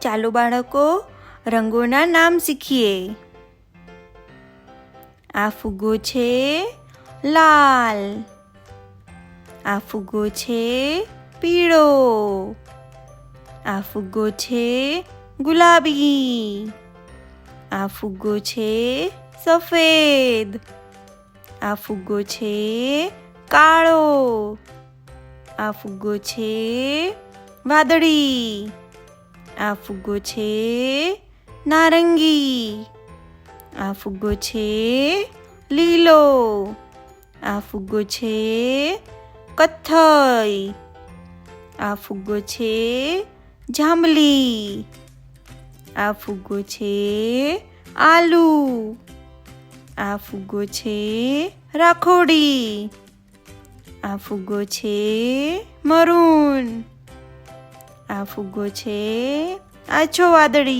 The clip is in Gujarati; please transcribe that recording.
ચાલો બાળકો, રંગોના નામ શીખીએ. આ ફુગ્ગો છે લાલ. આ ફુગ્ગો છે પીળો. આ ફુગ્ગો છે ગુલાબી. આ ફુગ્ગો છે સફેદ. આ ફુગ્ગો છે કાળો. આ ફુગ્ગો છે વાદળી. আফগোছে নারঙ্গি। আফগোছে লীলো। আফগোছে কথই আফগোছে ঝামলি। আফগোছে আলু। আফগোছে রাখোড়ি। আফগোছে মরুন। ફુગ્ગો છે. આછો વાદળી.